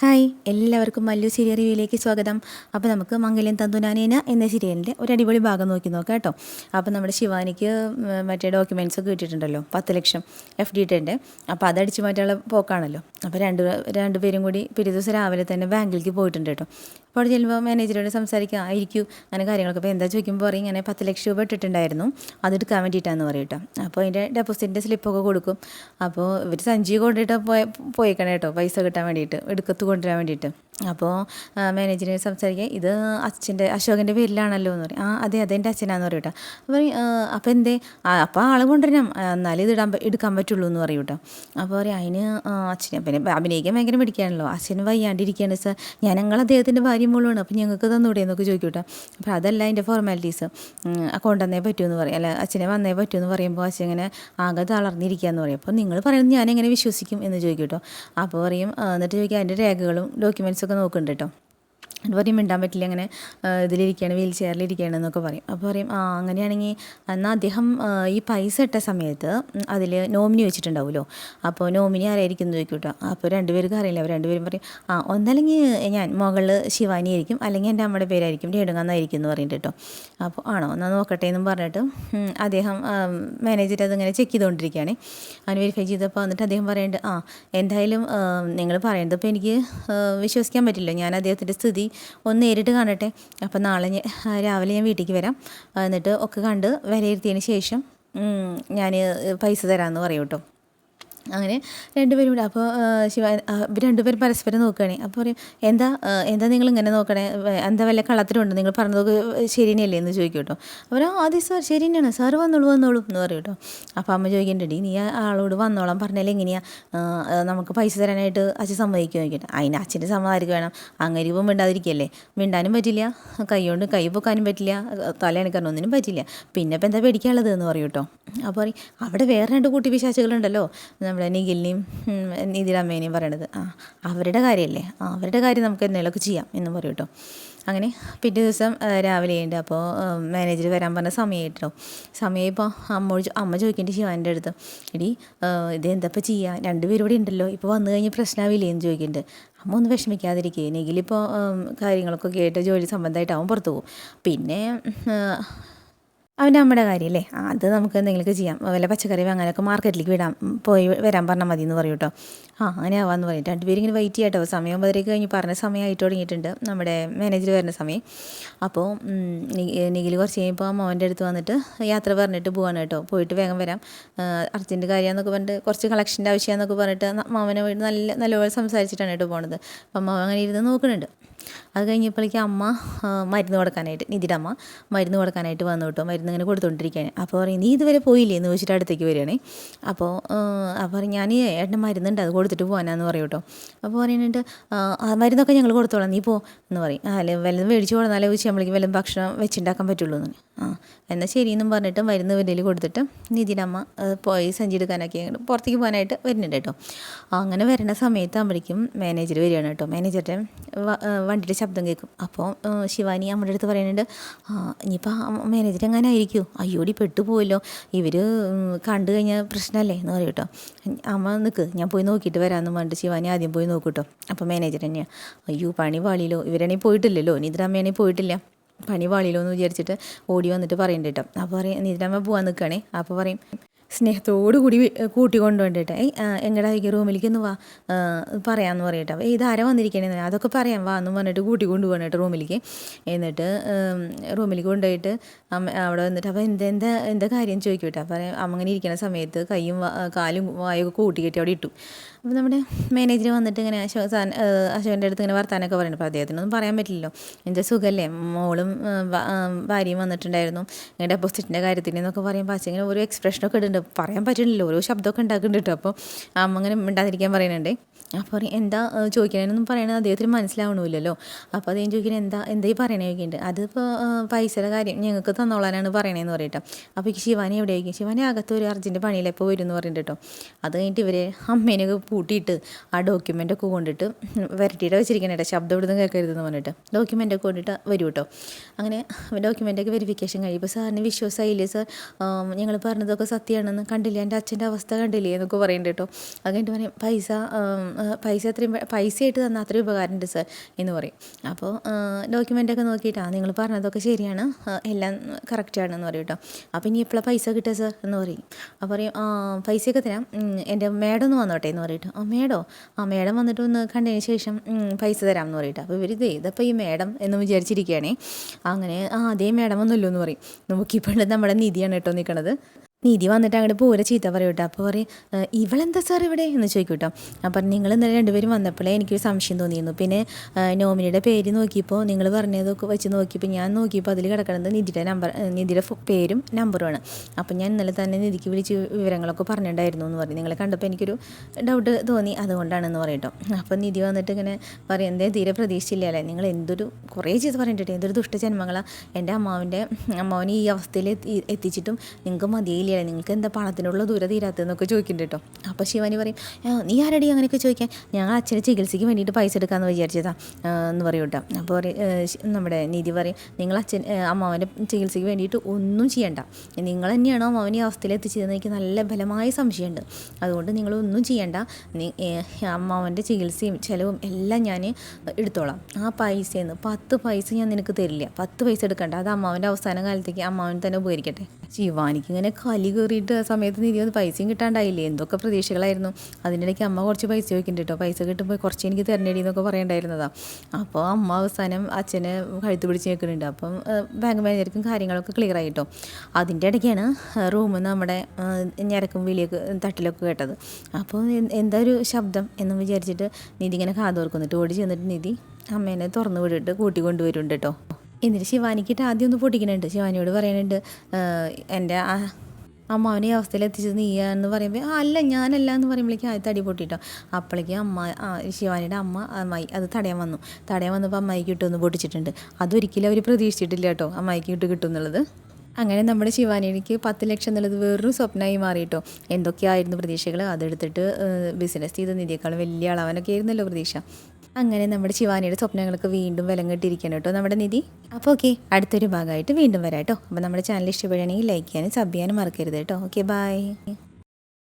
Hi എല്ലാവർക്കും Mallu serial റിവ്യൂയിലേക്ക് സ്വാഗതം. അപ്പോൾ നമുക്ക് മംഗല്യം തന്തുനാനേന എന്ന സീരിയലിന്റെ ഒരു അടിപൊളി ഭാഗം നോക്കി നോക്കാം കേട്ടോ. അപ്പോൾ നമ്മുടെ ശിവാനിക്ക് മറ്റേ ഡോക്യുമെന്റ്സ് ഒക്കെ കിട്ടിയിട്ടുണ്ടല്ലോ പത്ത് ലക്ഷം എഫ് ഡി ടെന്റെ അപ്പോൾ അതടിച്ച് മാറ്റാനുള്ള പോക്കാണല്ലോ. അപ്പോൾ രണ്ട് രണ്ടുപേരും കൂടി പിറ്റേ ദിവസം രാവിലെ തന്നെ ബാങ്കിലേക്ക് പോയിട്ടുണ്ട് കേട്ടോ. അപ്പോൾ അവിടെ ചെല്ലുമ്പോൾ മാനേജറോട് സംസാരിക്കുക ആയിരിക്കും അങ്ങനെ കാര്യങ്ങളൊക്കെ. അപ്പോൾ എന്താ ചോദിക്കുമ്പോൾ പറയും ഇങ്ങനെ പത്ത് ലക്ഷം രൂപ ഇട്ടിട്ടുണ്ടായിരുന്നു. അതെടുക്കാൻ വേണ്ടിയിട്ടാന്ന് പറയും കേട്ടോ. അപ്പോൾ അതിന്റെ ഡെപ്പോസിറ്റിന്റെ സ്ലിപ്പൊക്കെ കൊടുക്കും. അപ്പോൾ ഇവർ സഞ്ചി കൊണ്ടിട്ട് പോയ പോയിക്കണേ കേട്ടോ പൈസ കിട്ടാൻ വേണ്ടിയിട്ട് എടുക്കത്ത് കൊണ്ടുവരാൻ വേണ്ടിയിട്ട്. അപ്പോൾ മാനേജറെ സംസാരിക്കുക ഇത് അച്ഛന്റെ അശോകന്റെ പേരിലാണല്ലോ എന്ന് പറയും. ആ അതെ അതെ എന്റെ അച്ഛനാന്ന് പറയും കേട്ടോ. "ആ, അപ്പോൾ എന്തേ? അപ്പോൾ ആൾ കൊണ്ടുവരണം. എന്നാലും ഇത് ഇടാൻ എടുക്കാൻ പറ്റുള്ളൂ എന്ന് പറയും കേട്ടോ. അപ്പോൾ പറയും അതിന് അച്ഛനെ പിന്നെ അഭിനയിക്കാൻ ഭയങ്കര പിടിക്കാണല്ലോ അച്ഛൻ വയ്യാണ്ടിരിക്കുകയാണ് സാർ. ഞാൻ ഞങ്ങൾ അദ്ദേഹത്തിന്റെ ഭാര്യ മോളുമാണ്. അപ്പോൾ ഞങ്ങൾക്ക് തന്നൂടെ എന്നൊക്കെ ചോദിക്കും കേട്ടോ. അപ്പോൾ അതല്ല അതിന്റെ ഫോർമാലിറ്റീസ് കൊണ്ടുവന്നേ പറ്റുമെന്ന് പറയും. അല്ല അച്ഛനെ വന്നേ പറ്റുമെന്ന് പറയുമ്പോൾ അച്ഛൻ ഇങ്ങനെ ആകെ തളർന്നിരിക്കുകയെന്ന് പറയും. അപ്പോൾ നിങ്ങൾ പറയുന്നത് ഞാൻ എങ്ങനെ വിശ്വസിക്കും എന്ന് ചോദിക്കും കേട്ടോ. അപ്പോൾ പറയും എന്നിട്ട് ചോദിക്കുക അതിന്റെ രേഖകളും ഡോക്യുമെന്റ്സ് ഒക്കെ നോക്കുന്നുണ്ട് കേട്ടോ എന്നിട്ട് മിണ്ടാൻ പറ്റില്ല അങ്ങനെ ഇതിലിരിക്കുകയാണ് വീൽ ചെയറിലിരിക്കുകയാണ് എന്നൊക്കെ പറയും. അപ്പോൾ പറയും ആ അങ്ങനെയാണെങ്കിൽ എന്നാൽ അദ്ദേഹം ഈ പൈസ ഇട്ട സമയത്ത് അതിൽ നോമിനി വെച്ചിട്ടുണ്ടാവുമല്ലോ. അപ്പോൾ നോമിനി ആരായിരിക്കും എന്ന് ചോദിക്കും കേട്ടോ അപ്പോൾ രണ്ടുപേർക്ക് അറിയില്ല. അവർ രണ്ടുപേരും പറയും ആ ഒന്നല്ലെങ്കിൽ ഞാൻ മകൾ ശിവാനി ആയിരിക്കും അല്ലെങ്കിൽ എന്റെ അമ്മയുടെ പേരായിരിക്കും രേണുകാന്നായിരിക്കും എന്ന് പറഞ്ഞിട്ട് കേട്ടോ. അപ്പോൾ ആണോ എന്നാൽ നോക്കട്ടെ എന്നും പറഞ്ഞിട്ട് അദ്ദേഹം മാനേജർ അതിങ്ങനെ ചെക്ക് ചെയ്തുകൊണ്ടിരിക്കുകയാണ്. അങ്ങനെ വെരിഫൈ ചെയ്തപ്പോൾ വന്നിട്ട് അദ്ദേഹം പറയുന്നുണ്ട് ആ എന്തായാലും നിങ്ങൾ പറയുന്നത് ഇപ്പോൾ എനിക്ക് വിശ്വസിക്കാൻ പറ്റില്ല. ഞാൻ അദ്ദേഹത്തിന്റെ സ്ഥിതി ഒന്ന് നേരിട്ട് കാണട്ടെ അപ്പോൾ നാളെ രാവിലെ ഞാൻ വീട്ടിലേക്ക് വരാം. എന്നിട്ട് ഒക്കെ കണ്ട് വിലയിരുത്തിയതിന് ശേഷം ഞാൻ പൈസ തരാമെന്ന് പറയും കേട്ടോ. അങ്ങനെ രണ്ടുപേരും കൂടെ. അപ്പോൾ ശിവ ഇവർ രണ്ടുപേരും പരസ്പരം നോക്കുകയാണ്. അപ്പോൾ പറയും എന്താ എന്താ നിങ്ങൾ ഇങ്ങനെ നോക്കണേ എന്താ വല്ല കള്ളത്തിലുണ്ട് നിങ്ങൾ പറഞ്ഞതൊക്കെ ശരി തന്നെയല്ലേ? എന്ന് ചോദിക്കും കേട്ടോ. അവർ ആദ്യം സാർ ശരി തന്നെയാണ്. വന്നോളൂ വന്നോളൂ എന്ന് പറയും കേട്ടോ. അപ്പോൾ അമ്മ ചോദിക്കണ്ടടി നീ ആളോട് വന്നോളാം. പറഞ്ഞാൽ എങ്ങനെയാ? നമുക്ക് പൈസ തരാനായിട്ട് അച്ഛൻ സമ്മതിക്കുമോ? നോക്കിയിട്ട് അതിന് അച്ഛന്റെ സമ്മതമായിരിക്കും വേണം. അങ്ങനെ ഇപ്പം മിണ്ടാതിരിക്കല്ലേ. മിണ്ടാനും പറ്റില്ല. കൈ കൊണ്ട് കൈ പൊക്കാനും പറ്റില്ല. തല എണിക്കാനും ഒന്നിനും പറ്റില്ല. പിന്നെ ഇപ്പം എന്താ പേടിക്കാനുള്ളത്? എന്ന് പറയും കേട്ടോ. അപ്പോൾ പറയും അവിടെ വേറെ രണ്ട് കൂട്ടി പിശാച്ചുകളുണ്ടല്ലോ നമ്മുടെ നിഖിലിനെയും നിതിലമ്മേനെയും പറയണത്. ആ അവരുടെ കാര്യമല്ലേ ആ അവരുടെ കാര്യം നമുക്ക് എന്തെങ്കിലുമൊക്കെ ചെയ്യാം എന്ന് പറയും കേട്ടോ. അങ്ങനെ പിറ്റേ ദിവസം രാവിലെ ഉണ്ട് അപ്പോൾ മാനേജർ വരാൻ പറഞ്ഞ സമയമായിട്ടോ സമയം ഇപ്പോൾ അമ്മ അമ്മ ചോദിക്കേണ്ടി ശിവാന്റെ അടുത്ത്. എടി ഇത് എന്താപ്പോൾ ചെയ്യുക രണ്ടുപേരും ഇവിടെ ഉണ്ടല്ലോ. ഇപ്പോൾ വന്നു കഴിഞ്ഞ് പ്രശ്നമാവില്ലേ എന്ന് ചോദിക്കുന്നുണ്ട് അമ്മ ഒന്ന് വിഷമിക്കാതിരിക്കുക നെഗിലിപ്പോൾ കാര്യങ്ങളൊക്കെ കേട്ട് ജോലി സംബന്ധമായിട്ട് അവൻ പുറത്തു പോകും. പിന്നെ അവന്റെ അമ്മയുടെ കാര്യമല്ലേ? അത് നമുക്ക് എന്തെങ്കിലുമൊക്കെ ചെയ്യാം. വല്ല പച്ചക്കറി അങ്ങനെയൊക്കെ മാർക്കറ്റിലേക്ക് വിടാം. പോയി വരാൻ പറഞ്ഞാൽ മതി എന്ന് പറയും കേട്ടോ. ആ അങ്ങനെ ആവാന്ന് പറയും. രണ്ടുപേരും ഇങ്ങനെ വെയിറ്റ് ചെയ്യട്ടോ. സമയം ഒമ്പതരയ്ക്ക് കഴിഞ്ഞ് പറഞ്ഞ സമയമായിട്ട് തുടങ്ങിയിട്ടുണ്ട്. നമ്മുടെ മാനേജർ വരുന്ന സമയം. അപ്പോൾ നിഖിൽ കുറച്ച് കഴിയുമ്പോൾ മോന്റെ അടുത്ത് വന്നിട്ട് യാത്ര പറഞ്ഞിട്ട് പോവാണ് കേട്ടോ. പോയിട്ട് വേഗം വരാം. അർജന്റ് കാര്യമെന്നൊക്കെ പറഞ്ഞിട്ട് കുറച്ച് കളക്ഷന്റെ ആവശ്യമാണെന്നൊക്കെ പറഞ്ഞിട്ട് മാമനെ വീട് നല്ല നല്ലപോലെ സംസാരിച്ചിട്ടാണ് കേട്ടോ പോണത്. അപ്പം അമ്മ അങ്ങനെ ഇരുന്ന് നോക്കുന്നുണ്ട്. അത് കഴിഞ്ഞപ്പോഴേക്കും അമ്മ മരുന്ന് കൊടുക്കാനായിട്ട് നിധിയുടെ അമ്മ മരുന്ന് കൊടുക്കാനായിട്ട് വന്നു കേട്ടോ. മരുന്ന് ഇങ്ങനെ കൊടുത്തുകൊണ്ടിരിക്കുകയാണ്. അപ്പോൾ പറയും നീ ഇതുവരെ പോയില്ലേ? എന്ന് ചോദിച്ചിട്ട് അടുത്തേക്ക് വരികയാണേ. അപ്പോൾ അപ്പോൾ പറയും ഞാൻ ഏട്ടന്റെ മരുന്നുണ്ട് അത് കൊടുത്തിട്ട് പോകാനാന്ന് പറയും കേട്ടോ. അപ്പോൾ പറയുന്നുണ്ട് "ആ, മരുന്നൊക്കെ ഞങ്ങൾ കൊടുത്തോളാം നീ പോ എന്ന് പറയും. അല്ലെ വല്ലതും മേടിച്ച് കൊടുത്താലേ നമ്മളേക്ക് വല്ലതും ഭക്ഷണം വെച്ചുണ്ടാക്കാൻ പറ്റുള്ളൂ എന്ന്. ആ എന്നാൽ ശരിയെന്നും പറഞ്ഞിട്ട് മരുന്ന് വലിയ കൊടുത്തിട്ട് നിധിയുടെ അമ്മ പോയി സഞ്ചി എടുക്കാനൊക്കെ പുറത്തേക്ക് പോകാനായിട്ട് വരുന്നുണ്ട് കേട്ടോ. അങ്ങനെ വരുന്ന സമയത്താകുമ്പോഴേക്കും മാനേജർ വരികയാണ് കേട്ടോ. മാനേജറുടെ വണ്ടിയുടെ ശബ്ദം കേൾക്കും. അപ്പോൾ ശിവാനി അമ്മയുടെ അടുത്ത് പറയുന്നുണ്ട് ഇനിയിപ്പോൾ മാനേജർ എങ്ങനെ ആയിരിക്കും? അയ്യോടി പെട്ടുപോയല്ലോ. ഇവർ കണ്ടു കഴിഞ്ഞാൽ പ്രശ്നമല്ലേ എന്ന് പറയും കേട്ടോ. അമ്മ നിൽക്ക് ഞാൻ പോയി നോക്കിയിട്ട് വരാമെന്ന് പറഞ്ഞിട്ട് ശിവാനി ആദ്യം പോയി നോക്കൂട്ടോ കേട്ടോ. അപ്പോൾ മാനേജർ തന്നെയാണ് അയ്യോ പണി പാളിയില്ലോ. ഇവരാണെങ്കിൽ പോയിട്ടില്ലല്ലോ. നിദ്രാമ്മയാണെങ്കിൽ പോയിട്ടില്ല. പണി പാളിയില്ലോ എന്ന് വിചാരിച്ചിട്ട് ഓടി വന്നിട്ട് പറയണ്ട കേട്ടോ. അപ്പോൾ പറയും നിദ്രാമ്മ പോകാൻ നിൽക്കുകയാണേ അപ്പോൾ പറയും സ്നേഹത്തോടു കൂടി വി- കൂട്ടി കൊണ്ടുവേണ്ടിട്ട് ഏയ് എങ്ങടാ ഈ റൂമിലേക്ക് ഒന്ന് വാ പറയാമെന്ന് പറയട്ടോ. ഏയ് ഇതാരെ വന്നിരിക്കണേന്ന് അതൊക്കെ പറയാം വാ എന്നും പറഞ്ഞിട്ട് കൂട്ടിക്കൊണ്ട് കൊണ്ടുപോകണം കേട്ടോ റൂമിലേക്ക്. എന്നിട്ട് റൂമിലേക്ക് കൊണ്ടുപോയിട്ട് അമ്മ അവിടെ വന്നിട്ട് അപ്പോൾ എന്താ എന്താ എന്താ കാര്യം ചോദിക്കും കേട്ടോ അപ്പോൾ അങ്ങനെ ഇരിക്കുന്ന സമയത്ത് കൈയും കാലും വായൊക്കെ കൂട്ടി കെട്ടി അവിടെ ഇട്ടു. അപ്പോൾ നമ്മുടെ മാനേജർ വന്നിട്ട് ഇങ്ങനെ അശോ അശോകന്റെ അടുത്ത് ഇങ്ങനെ വർത്താനൊക്കെ പറയുന്നത് അപ്പോൾ അദ്ദേഹത്തിനൊന്നും പറയാൻ പറ്റില്ലല്ലോ. എന്റെ സുഖമല്ലേ മോളും ഭാര്യയും വന്നിട്ടുണ്ടായിരുന്നു. ഡെപ്പോസിറ്റിന്റെ കാര്യത്തിന് എന്നൊക്കെ പറയുമ്പോൾ അച്ഛൻ ഇങ്ങനെ ഒരു എക്സ്പ്രഷനൊക്കെ ഇടുന്നുണ്ട്. പറയാൻ പറ്റുന്നില്ല ഓരോ ശബ്ദമൊക്കെ ഉണ്ടാക്കുന്നുണ്ട് കേട്ടോ. അപ്പോൾ അമ്മ അങ്ങനെ മിണ്ടാതിരിക്കാൻ പറയുന്നുണ്ട്. അപ്പോൾ പറയും എന്താ ചോദിക്കണമെന്നൊന്നും പറയണത് അദ്ദേഹത്തിന് മനസ്സിലാവണമില്ലല്ലോ അപ്പോൾ അദ്ദേഹം ചോദിക്കണേ എന്താ എന്തായി പറയണേ? ചോദിക്കുന്നുണ്ട്. അതിപ്പോൾ പൈസയുടെ കാര്യം ഞങ്ങൾക്ക് തന്നോളാനാണ് പറയണതെന്ന് പറയട്ടോ. അപ്പോൾ ശിവാനി എവിടെ ആയിരിക്കും? ശിവാനി അകത്ത് ഒരു അർജന്റ് പണിയിലെ വരും എന്ന് പറയുന്നുണ്ട് കേട്ടോ. അത് കഴിഞ്ഞിട്ട് ഇവരെ അമ്മേനെയൊക്കെ പൂട്ടിയിട്ട് ആ ഡോക്യുമെന്റ് ഒക്കെ കൊണ്ടിട്ട് വരട്ടിയിട്ട് വെച്ചിരിക്കണം കേട്ടോ. ശബ്ദം ഇവിടുന്ന് കേൾക്കരുതെന്ന് പറഞ്ഞിട്ട്. ഡോക്യുമെന്റ് ഒക്കെ കൊണ്ടിട്ട് വരും കേട്ടോ. അങ്ങനെ ഡോക്യുമെന്റ് ഒക്കെ വെരിഫിക്കേഷൻ ഇപ്പോൾ സാറിന് വിശ്വാസമായില്ലേ? സാർ ഞങ്ങൾ പറഞ്ഞതൊക്കെ സത്യമാണെന്ന് കണ്ടില്ലേ? എന്റെ അച്ഛന്റെ അവസ്ഥ കണ്ടില്ലേ? എന്നൊക്കെ പറയുന്നുണ്ട് കേട്ടോ. കഴിഞ്ഞിട്ട് പറയും പൈസ പൈസ അത്രയും പൈസ പൈസയായിട്ട് തന്നാൽ അത്രയും ഉപകാരമുണ്ട് സാർ എന്ന് പറയും. അപ്പോൾ ഡോക്യുമെന്റൊക്കെ നോക്കിയിട്ടാണ് നിങ്ങൾ പറഞ്ഞതൊക്കെ ശരിയാണ് എല്ലാം കറക്റ്റാണെന്ന് പറയും കേട്ടോ. അപ്പോൾ ഇനി എപ്പോഴാണ് പൈസ കിട്ടുക സാർ? എന്ന് പറയും. അപ്പോൾ പറയും പൈസയൊക്കെ തരാം എന്റെ മേഡം ഒന്ന് വന്നോട്ടെ എന്ന് പറയും ആ മേഡോ? ആ മേഡം വന്നിട്ട് ഒന്ന് കണ്ടതിന് ശേഷം പൈസ തരാം എന്ന് പറയും അപ്പോൾ ഇവർ ഇതേ ഇതപ്പോൾ ഈ മേഡം എന്ന് വിചാരിച്ചിരിക്കുകയാണേ. അങ്ങനെ ആ അതേ മേഡം ഒന്നുമല്ലോ എന്ന് പറയും. നോക്കിയപ്പോൾ നമ്മുടെ നിധിയാണ് കേട്ടോ നിൽക്കണത് നിധി വന്നിട്ട് അങ്ങോട്ട് പോരെ ചീത്ത പറയും കേട്ടോ അപ്പോൾ പറയും "ഏ, ഇവളെന്താ സാർ ഇവിടെ? എന്ന് ചോദിക്കും കേട്ടോ അപ്പം നിങ്ങൾ ഇന്നലെ രണ്ടുപേരും വന്നപ്പോഴേ എനിക്കൊരു സംശയം തോന്നിയിരുന്നു. പിന്നെ നോമിനിയുടെ പേര് നോക്കിയപ്പോൾ നിങ്ങൾ പറഞ്ഞതൊക്കെ വെച്ച് നോക്കിയപ്പോൾ ഞാൻ നോക്കിയപ്പോൾ അതിൽ കിടക്കുന്നത് നിധിയുടെ നമ്പർ നിധിയുടെ പേരും നമ്പറുമാണ് അപ്പം ഞാൻ ഇന്നലെ തന്നെ നിധിക്ക് വിളിച്ച് വിവരങ്ങളൊക്കെ പറഞ്ഞിട്ടുണ്ടായിരുന്നു എന്ന് പറയും നിങ്ങളെ കണ്ടപ്പോൾ എനിക്കൊരു ഡൗട്ട് തോന്നി. അതുകൊണ്ടാണെന്ന് പറയും അപ്പം നിധി വന്നിട്ട് ഇങ്ങനെ പറയും എന്തേ തീരെ പ്രതീക്ഷിച്ചില്ല അല്ലേ നിങ്ങൾ എന്തൊരു കുറേ ചെയ്ത് പറഞ്ഞിട്ടുണ്ട്. എന്തൊരു ദുഷ്ടജന്മങ്ങളാണ് എന്റെ അമ്മാവിന്റെ അമ്മാവിനെ ഈ അവസ്ഥയിൽ എത്തിച്ചിട്ടും നിങ്ങൾക്ക് മതിയില്ലേ നിങ്ങൾക്ക് എന്താ പണത്തിനുള്ള ദൂരെ തീരാത്തതെന്നൊക്കെ ചോദിക്കുന്നുണ്ട് കേട്ടോ. അപ്പോൾ ശിവാനി പറയും നീ ആരടി അങ്ങനെയൊക്കെ ചോദിക്കാൻ? ഞങ്ങൾ അച്ഛനെ ചികിത്സയ്ക്ക് വേണ്ടിയിട്ട് പൈസ എടുക്കാമെന്ന് വിചാരിച്ചതാ എന്ന് പറയും കേട്ടോ. അപ്പോൾ പറയും നമ്മുടെ നിധി പറയും നിങ്ങൾ അച്ഛൻ അമ്മാവന്റെ ചികിത്സയ്ക്ക് വേണ്ടിയിട്ട് ഒന്നും ചെയ്യണ്ട. നിങ്ങൾ തന്നെയാണോ അമ്മാവനെ ഈ അവസ്ഥയിൽ എത്തിച്ചതെന്ന് എനിക്ക് നല്ല ബലമായ സംശയമുണ്ട്. അതുകൊണ്ട് നിങ്ങളൊന്നും ചെയ്യണ്ട. അമ്മാവന്റെ ചികിത്സയും ചിലവും എല്ലാം ഞാൻ എടുത്തോളാം. ആ പൈസയിൽ നിന്ന് പത്ത് പൈസ ഞാൻ നിനക്ക് തരില്ല. പത്ത് പൈസ എടുക്കണ്ട. അത് അമ്മാവന്റെ അവസാന കാലത്തേക്ക് അമ്മാവൻ തന്നെ ഉപകരിക്കട്ടെ. ശിവാനിക്ക് ഇങ്ങനെ കലി കയറിയിട്ട് ആ സമയത്ത് നിധി ഒന്ന് പൈസയും കിട്ടാണ്ടായില്ലേ? എന്തൊക്കെ പ്രതീക്ഷകളായിരുന്നു. അതിനിടയ്ക്ക് അമ്മ കുറച്ച് പൈസ ചോദിക്കുന്നുണ്ട് കേട്ടോ പൈസ കിട്ടുമ്പോൾ കുറച്ച് എനിക്ക് തരണേടി എന്നൊക്കെ പറയണ്ടായിരുന്നതാ. അപ്പോൾ അമ്മ അവസാനം അച്ഛനെ കഴുത്ത് പിടിച്ച് നിൽക്കുന്നുണ്ട് അപ്പം ബാങ്ക് മാനേജർക്കും കാര്യങ്ങളൊക്കെ ക്ലിയർ ആയിട്ടോ അതിന്റെ ഇടയ്ക്കാണ് നിന്ന് നമ്മുടെ ഞരക്കും വിളിയൊക്കെ തട്ടിലൊക്കെ കേട്ടത്. അപ്പോൾ എന്താ ഒരു ശബ്ദം എന്ന് വിചാരിച്ചിട്ട് നിധി ഇങ്ങനെ കാതോർക്കുന്നിട്ട് ഓടി ചെന്നിട്ട് നിധി അമ്മേനെ തുറന്നു വിടിട്ട് കൂട്ടിക്കൊണ്ടുവരുന്നുണ്ട് കേട്ടോ എന്നിട്ട് ശിവാനിക്കിട്ട് ആദ്യം ഒന്ന് പൊട്ടിക്കുന്നുണ്ട്. ശിവാനിയോട് പറയുന്നുണ്ട് "ഏഹ്, എന്റെ ആ- അമ്മാവനെ ഈ അവസ്ഥയിൽ എത്തിച്ചത് നീയാന്ന് പറയുമ്പോൾ ആ അല്ല ഞാനല്ല എന്ന് പറയുമ്പോഴേക്കും ആദ്യത്തെ അടി പൊട്ടിട്ടോ. അപ്പോഴേക്കും അമ്മ ശിവാനിയുടെ അമ്മ അമ്മായി അത് തടയാൻ വന്നു. തടയാൻ വന്നപ്പോൾ അമ്മായിക്ക് കിട്ടുമെന്ന് പൊട്ടിച്ചിട്ടുണ്ട്. അതൊരിക്കലും അവർ പ്രതീക്ഷിച്ചിട്ടില്ല കേട്ടോ അമ്മായിക്ക് ഇട്ട് കിട്ടും എന്നുള്ളത് അങ്ങനെ നമ്മുടെ ശിവാനിക്ക് പത്ത് ലക്ഷം എന്നുള്ളത് വേറൊരു സ്വപ്നമായി മാറിയിട്ടോ. എന്തൊക്കെയായിരുന്നു പ്രതീക്ഷകൾ അതെടുത്തിട്ട് ബിസിനസ് ചെയ്ത നിധിയേക്കാളും വലിയ അളവനൊക്കെ ആയിരുന്നല്ലോ പ്രതീക്ഷ. അങ്ങനെ നമ്മുടെ ശിവാനിയുടെ സ്വപ്നങ്ങളൊക്കെ വീണ്ടും വിലം കെട്ടിരിക്കണം കേട്ടോ നമ്മുടെ നിധി. അപ്പോൾ ഓക്കെ അടുത്തൊരു ഭാഗമായിട്ട് വീണ്ടും വരാം കേട്ടോ. അപ്പോൾ നമ്മുടെ ചാനൽ ഇഷ്ടപ്പെടുകയാണെങ്കിൽ ലൈക്ക് ചെയ്യാനും സബ് ചെയ്യാനും മറക്കരുത് കേട്ടോ. Okay bye